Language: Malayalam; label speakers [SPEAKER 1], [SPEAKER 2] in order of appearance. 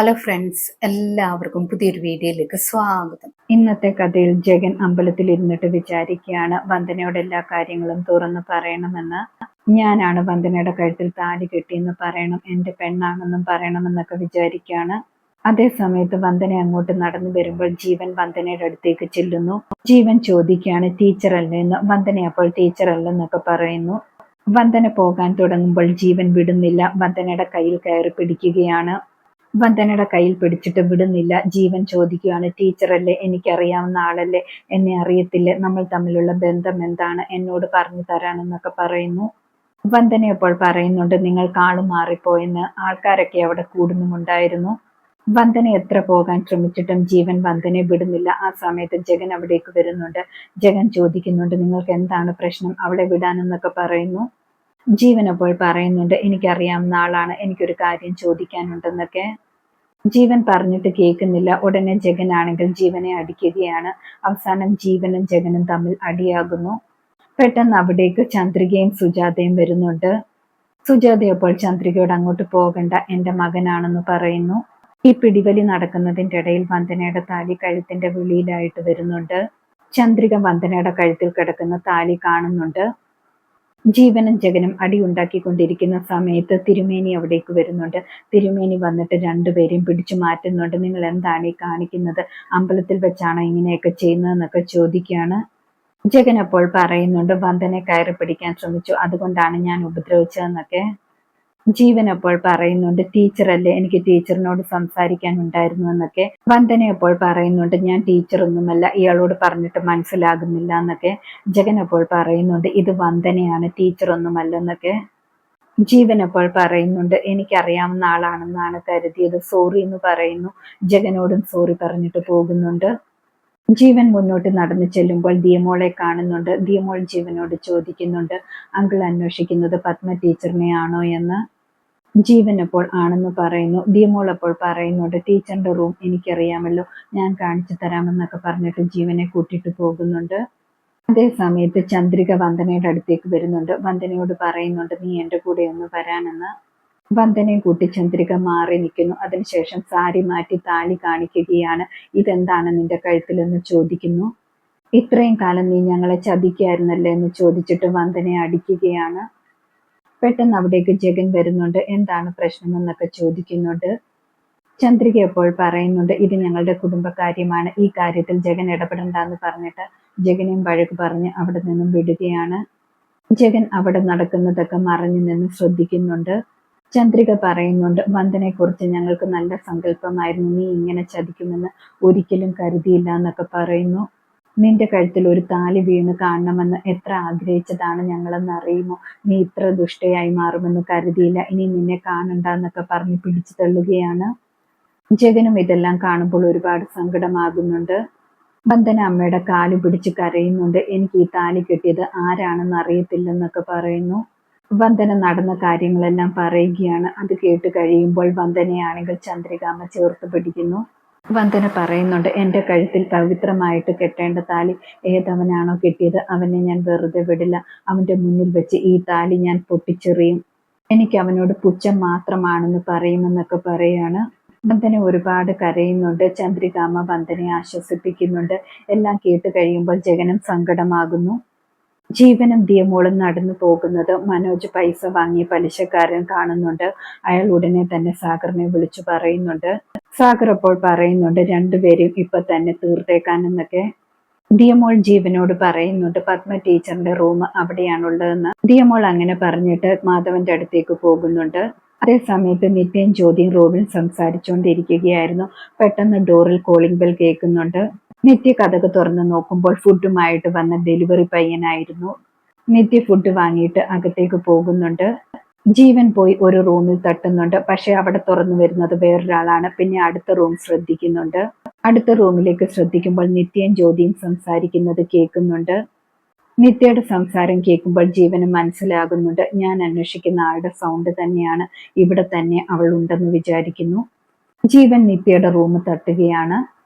[SPEAKER 1] ഹലോ ഫ്രണ്ട്സ് എല്ലാവർക്കും പുതിയൊരു വീഡിയോയിലേക്ക് സ്വാഗതം.
[SPEAKER 2] ഇന്നത്തെ കഥയിൽ ജഗൻ അമ്പലത്തിൽ ഇരുന്നിട്ട് വിചാരിക്കുകയാണ് വന്ദനയോട് എല്ലാ കാര്യങ്ങളും തുറന്ന് പറയണമെന്ന്. ഞാനാണ് വന്ദനയുടെ കഴുത്തിൽ താലി കെട്ടിയെന്ന് പറയണം എന്റെ പെണ്ണാണെന്നും പറയണമെന്നൊക്കെ വിചാരിക്കുകയാണ്. അതേ സമയത്ത് വന്ദന അങ്ങോട്ട് നടന്നു വരുമ്പോൾ ജീവൻ വന്ദനയുടെ അടുത്തേക്ക് ചെല്ലുന്നു. ജീവൻ ചോദിക്കുകയാണ് ടീച്ചർ അല്ലെന്ന് വന്ദന അപ്പോൾ ടീച്ചർ അല്ലെന്നൊക്കെ പറയുന്നു. വന്ദന പോകാൻ തുടങ്ങുമ്പോൾ ജീവൻ വിടുന്നില്ല. വന്ദനയുടെ കയ്യിൽ കയറി പിടിക്കുകയാണ്. വന്ദനയുടെ കയ്യിൽ പിടിച്ചിട്ട് വിടുന്നില്ല. ജീവൻ ചോദിക്കുകയാണ് ടീച്ചറല്ലേ എനിക്കറിയാവുന്ന ആളല്ലേ? എന്നെ അറിയത്തില്ലേ? നമ്മൾ തമ്മിലുള്ള ബന്ധം എന്താണ്? എന്നോട് പറഞ്ഞു തരാനെന്നൊക്കെ പറയുന്നു. വന്ദന അപ്പോൾ പറയുന്നുണ്ട് നിങ്ങൾ കാളു മാറിപ്പോയെന്ന്. ആൾക്കാരൊക്കെ അവിടെ കൂടുന്നുമുണ്ടായിരുന്നു. വന്ദന എത്ര പോകാൻ ശ്രമിച്ചിട്ടും ജീവൻ വന്ദനെ വിടുന്നില്ല. ആ സമയത്ത് ജഗൻ അവിടേക്ക് വരുന്നുണ്ട്. ജഗൻ ചോദിക്കുന്നുണ്ട് നിങ്ങൾക്ക് എന്താണ് പ്രശ്നം? അവളെ വിടാനെന്നൊക്കെ പറയുന്നു. ജീവൻ അപ്പോൾ പറയുന്നുണ്ട് എനിക്കറിയാവുന്ന ആളാണ് എനിക്കൊരു കാര്യം ചോദിക്കാനുണ്ടെന്നൊക്കെ. ജീവൻ പറഞ്ഞിട്ട് കേൾക്കുന്നില്ല. ഉടനെ ജഗനാണെങ്കിൽ ജീവനെ അടിക്കുകയാണ്. അവസാനം ജീവനും ജഗനും തമ്മിൽ അടിയാകുന്നു. പെട്ടെന്ന് അവിടേക്ക് ചന്ദ്രികയും സുജാതയും വരുന്നുണ്ട്. സുജാത അപ്പോൾ ചന്ദ്രികയോട് അങ്ങോട്ട് പോകണ്ട എന്റെ മകനാണെന്ന് പറയുന്നു. ഈ പിടിവലി നടക്കുന്നതിന്റെ ഇടയിൽ വന്ദനയുടെ താലി കഴുത്തിന്റെ വെളിയിലായിട്ട് വരുന്നുണ്ട്. ചന്ദ്രിക വന്ദനയുടെ കഴുത്തിൽ കിടക്കുന്ന താലി കാണുന്നുണ്ട്. ജീവനും ജഗനും അടി ഉണ്ടാക്കിക്കൊണ്ടിരിക്കുന്ന സമയത്ത് തിരുമേനി അവിടേക്ക് വരുന്നുണ്ട്. തിരുമേനി വന്നിട്ട് രണ്ടുപേരെയും പിടിച്ചു മാറ്റുന്നുണ്ട്. നിങ്ങൾ എന്താണ് ഈ കാണിക്കുന്നത്? അമ്പലത്തിൽ വെച്ചാണോ ഇങ്ങനെയൊക്കെ ചെയ്യുന്നതെന്നൊക്കെ ചോദിക്കുകയാണ്. ജഗൻ അപ്പോൾ പറയുന്നുണ്ട് വന്ദനെ കയറി പിടിക്കാൻ ശ്രമിച്ചു. അതുകൊണ്ടാണ് ഞാൻ ഉപദ്രവിച്ചതെന്നൊക്കെ. ജീവൻ അപ്പോൾ പറയുന്നുണ്ട് ടീച്ചറല്ലേ എനിക്ക് ടീച്ചറിനോട് സംസാരിക്കാൻ ഉണ്ടായിരുന്നു എന്നൊക്കെ വന്ദന അപ്പോൾ പറയുന്നുണ്ട് ഞാൻ ടീച്ചറൊന്നുമല്ല ഇയാളോട് പറഞ്ഞിട്ട് മനസ്സിലാകുന്നില്ല എന്നൊക്കെ ജഗൻ അപ്പോൾ പറയുന്നുണ്ട് ഇത് വന്ദനയാണ് ടീച്ചറൊന്നുമല്ല എന്നൊക്കെ ജീവൻ അപ്പോൾ പറയുന്നുണ്ട് എനിക്കറിയാവുന്ന ആളാണെന്നാണ് കരുതിയത് സോറി എന്ന് പറയുന്നു ജഗനോടും സോറി പറഞ്ഞിട്ട് പോകുന്നുണ്ട് ജീവൻ മുന്നോട്ട് നടന്നു ചെല്ലുമ്പോൾ ദിയമോളെ കാണുന്നുണ്ട്. ദിയമോൾ ജീവനോട് ചോദിക്കുന്നുണ്ട് അങ്കിൾ അന്വേഷിക്കുന്നത് പത്മ ടീച്ചറിനെ ആണോ എന്ന്? ജീവൻ അപ്പോൾ ആണെന്ന് പറയുന്നു. ദിയമോൾ അപ്പോൾ പറയുന്നുണ്ട് ടീച്ചറിന്റെ റൂം എനിക്കറിയാമല്ലോ. ഞാൻ കാണിച്ചു തരാമെന്നൊക്കെ പറഞ്ഞിട്ട് ജീവനെ കൂട്ടിയിട്ട് പോകുന്നുണ്ട്. അതേ സമയത്ത് ചന്ദ്രിക വന്ദനയുടെ അടുത്തേക്ക് വരുന്നുണ്ട്. വന്ദനയോട് പറയുന്നുണ്ട് നീ എന്റെ കൂടെ ഒന്ന് വരാനെന്ന്. വന്ദനയെ കൂട്ടി ചന്ദ്രിക മാറി നിൽക്കുന്നു. അതിനുശേഷം സാരി മാറ്റി താലി കാണിക്കുകയാണ്. ഇതെന്താണ് നിന്റെ കഴുത്തിലെന്ന് ചോദിക്കുന്നു. ഇത്രയും കാലം നീ ഞങ്ങളെ ചതിക്കായിരുന്നല്ലേ എന്ന് ചോദിച്ചിട്ട് വന്ദനയെ അടിക്കുകയാണ്. പെട്ടെന്ന് അവിടേക്ക് ജഗൻ വരുന്നുണ്ട്. എന്താണ് പ്രശ്നം എന്നൊക്കെ ചോദിക്കുന്നുണ്ട്. ചന്ദ്രിക എപ്പോൾ പറയുന്നുണ്ട് ഇത് ഞങ്ങളുടെ കുടുംബകാര്യമാണ്. ഈ കാര്യത്തിൽ ജഗൻ ഇടപെടണ്ടെന്ന് പറഞ്ഞിട്ട് ജഗനെയും വഴക്ക് പറഞ്ഞ് അവിടെ നിന്നും വിടുകയാണ്. ജഗൻ അവിടെ നടക്കുന്നതൊക്കെ മറഞ്ഞു നിന്ന് ശ്രദ്ധിക്കുന്നുണ്ട്. ചന്ദ്രിക പറയുന്നുണ്ട് വന്ദനെക്കുറിച്ച് ഞങ്ങൾക്ക് നല്ല സങ്കല്പമായിരുന്നു. നീ ഇങ്ങനെ ചതിക്കുമെന്ന് ഒരിക്കലും കരുതിയില്ല എന്നൊക്കെ പറയുന്നു. നിന്റെ കഴുത്തിൽ ഒരു താലി വീണ് കാണണമെന്ന് എത്ര ആഗ്രഹിച്ചതാണ് ഞങ്ങളെന്ന് അറിയുമോ? നീ ഇത്ര ദുഷ്ടയായി മാറുമെന്ന് കരുതിയില്ല. ഇനി നിന്നെ കാണണ്ട എന്നൊക്കെ പറഞ്ഞ് പിടിച്ചു തള്ളുകയാണ്. ജഗനും ഇതെല്ലാം കാണുമ്പോൾ ഒരുപാട് സങ്കടമാകുന്നുണ്ട്. വന്ദന അമ്മയുടെ കാൽ പിടിച്ച് കരയുന്നുണ്ട്. എനിക്ക് ഈ താലി കിട്ടിയത് ആരാണെന്ന് അറിയത്തില്ലെന്നൊക്കെ പറയുന്നു. വന്ദന നടന്ന കാര്യങ്ങളെല്ലാം പറയുകയാണ്. അത് കേട്ട് കഴിയുമ്പോൾ വന്ദനയാണെങ്കിൽ ചന്ദ്രികാമ ചേർത്ത് പിടിക്കുന്നു. വന്ദന പറയുന്നുണ്ട് എന്റെ കഴുത്തിൽ പവിത്രമായിട്ട് കെട്ടേണ്ട താലി ഏതവനാണോ കിട്ടിയത്? അവനെ ഞാൻ വെറുതെ വിടില്ല. അവന്റെ മുന്നിൽ വെച്ച് ഈ താലി ഞാൻ പൊട്ടിച്ചെറിയും. എനിക്ക് അവനോട് പുച്ഛം മാത്രമാണെന്ന് പറയുമെന്നൊക്കെ പറയാണ്. വന്ദന ഒരുപാട് കരയുന്നുണ്ട്. ചന്ദ്രികാമ വന്ദനയെ ആശ്വസിപ്പിക്കുന്നുണ്ട്. എല്ലാം കേട്ട് കഴിയുമ്പോൾ ജഗനം സങ്കടമാകുന്നു. ജീവനും ദിയമോളും നടന്നു പോകുന്നത് മനോജ് പൈസ വാങ്ങിയ പലിശക്കാരൻ കാണുന്നുണ്ട്. അയാൾ ഉടനെ തന്നെ സാഗറിനെ വിളിച്ചു പറയുന്നുണ്ട്. സാഗർ അപ്പോൾ പറയുന്നുണ്ട് രണ്ടുപേരും ഇപ്പൊ തന്നെ തീർത്തേക്കാനെന്നൊക്കെ. ദിയമോൾ ജീവനോട് പറയുന്നുണ്ട് പത്മ ടീച്ചറിന്റെ റൂം അവിടെയാണുള്ളതെന്ന്. ദിയമോൾ അങ്ങനെ പറഞ്ഞിട്ട് മാധവന്റെ അടുത്തേക്ക് പോകുന്നുണ്ട്. അതേ സമയത്ത് നിത്യൻ ജ്യോതിയും റൂമിൽ സംസാരിച്ചുകൊണ്ടിരിക്കുകയായിരുന്നു പെട്ടെന്ന് ഡോറിൽ കോളിംഗ് ബെൽ കേൾക്കുന്നുണ്ട്. നിത്യ കഥക് തുറന്ന് നോക്കുമ്പോൾ ഫുഡുമായിട്ട് വന്ന ഡെലിവറി പയ്യനായിരുന്നു. നിത്യ ഫുഡ് വാങ്ങിയിട്ട് അകത്തേക്ക് പോകുന്നുണ്ട്. ജീവൻ പോയി ഒരു റൂമിൽ തട്ടുന്നുണ്ട്. പക്ഷെ അവിടെ തുറന്നു വരുന്നത് വേറൊരാളാണ്. പിന്നെ അടുത്ത റൂം ശ്രദ്ധിക്കുന്നുണ്ട്. അടുത്ത റൂമിലേക്ക് ശ്രദ്ധിക്കുമ്പോൾ നിത്യയും ജ്യോതിയും സംസാരിക്കുന്നത് കേൾക്കുന്നുണ്ട്. നിത്യയുടെ സംസാരം കേൾക്കുമ്പോൾ ജീവന് മനസ്സിലാകുന്നുണ്ട്. ഞാൻ അന്വേഷിക്കുന്ന ആളുടെ സൗണ്ട് തന്നെയാണ്. ഇവിടെ തന്നെ അവൾ ഉണ്ടെന്ന് വിചാരിക്കുന്നു. ജീവൻ നിത്യയുടെ റൂം തട്ടുകയാണ്.